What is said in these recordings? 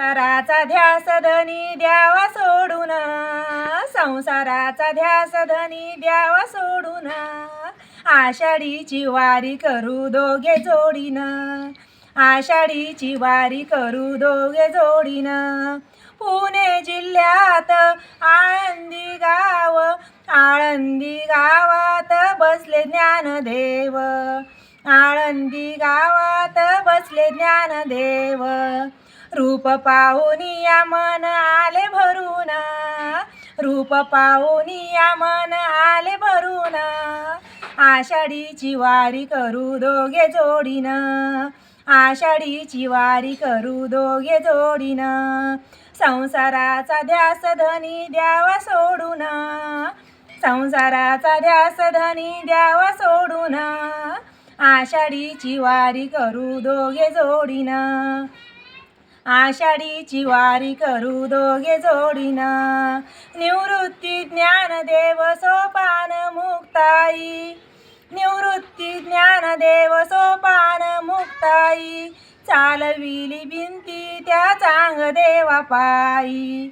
संसाराचा ध्यास धनी द्यावा सोडून. संसाराचा ध्यास धनी द्यावा सोडून. आषाढीची वारी करू दोघे जोडीन. आषाढीची वारी करू दोघे जोडीन. पुणे जिल्ह्यात आळंदी गाव आळंदी गावात बसले ज्ञानदेव. आळंदी गावात बसले ज्ञानदेव. रूप पाहुनिया मन आले भरून. रूप पाहुनिया मन आले भरून. आषाढीची वारी करू दोघे जोडीन. आषाढीची वारी करू दोघे जोडीन. संसाराचा ध्यास धनी द्यावा सोडून. संसाराचा ध्यास धनी द्यावा सोडून. आषाढीची वारी करू दोघे जोडीन. आषाढीची वारी करू दोघे जोडीना. निवृत्ती ज्ञानदेव सोपान मुक्ताई. निवृत्ती ज्ञानदेव सोपान मुक्ताई. चालविली भिंती त्या चांग देवा पायी.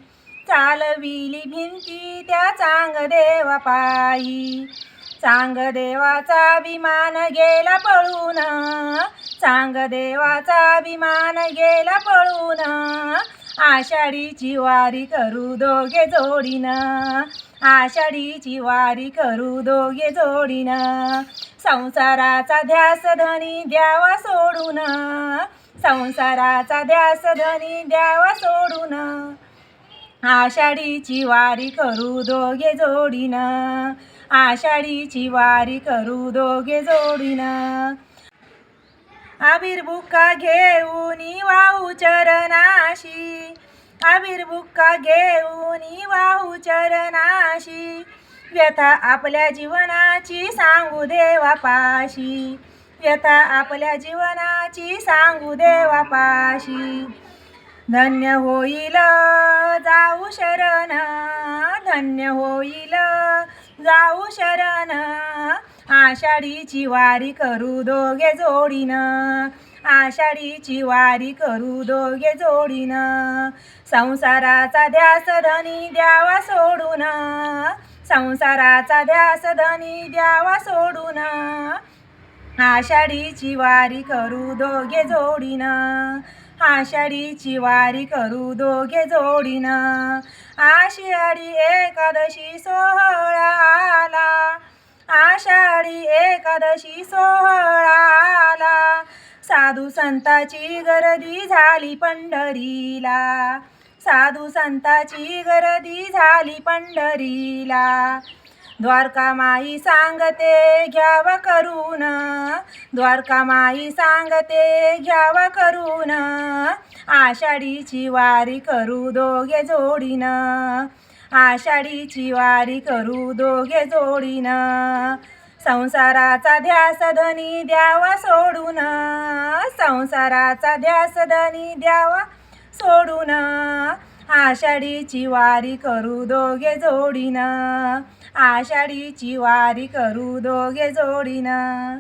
चालविली भिंती त्या चांग देवा पायी. चांग देवाचा विमान गेला पळून. चांग देवाचा अभिमान गेला पळून. आषाढीची वारी करू दोघे जोडीन. आषाढीची वारी करू दोघे जोडीन. संसाराचा ध्यास धनी द्यावा सोडून. संसाराचा ध्यास धनी द्यावा सोडून. आषाढीची वारी करू दोघे जोडीन. आषाढीची वारी करू दोघे जोडीन. आविर्भुका घेऊन वाहू चरणाशी. आविर्भुका घेऊन वाहू चरणाशी. व्यथा आपल्या जीवनाची सांगू देवापाशी व्यथा आपल्या जीवनाची सांगू देवापाशी धन्य होईल जाऊ शरण धन्य होईल. जाऊ शरण. आषाढीची वारी करू दोघे जोडीन. आषाढीची वारी करू दोघे जोडीन. संसाराचा ध्यास धनी द्यावा सोडून. संसाराचा ध्यास धनी द्यावा सोडून. आषाढीची वारी करू दोघे जोडीन. आषाढीची वारी करू दोघे जोडीन. आषाढी एकादशी सोहळा आला आषाढी एकादशी सोहळा आला साधू संताची गर्दी झाली पंढरीला. साधू संताची गर्दी झाली पंढरीला. द्वारका माई सांगते घ्यावा करून. द्वारका माई सांगते घ्यावा करून. आषाढीची वारी करू दोघे जोडीन. आषाढीची वारी करू दोघे जोडीन. संसाराचा ध्यास धनी द्यावा सोडून. संसाराचा ध्यास धनी द्यावा सोडून. आषाढीची वारी करू दोघे जोडीन. आषाढीची वारी करू दोघे जोडीनं.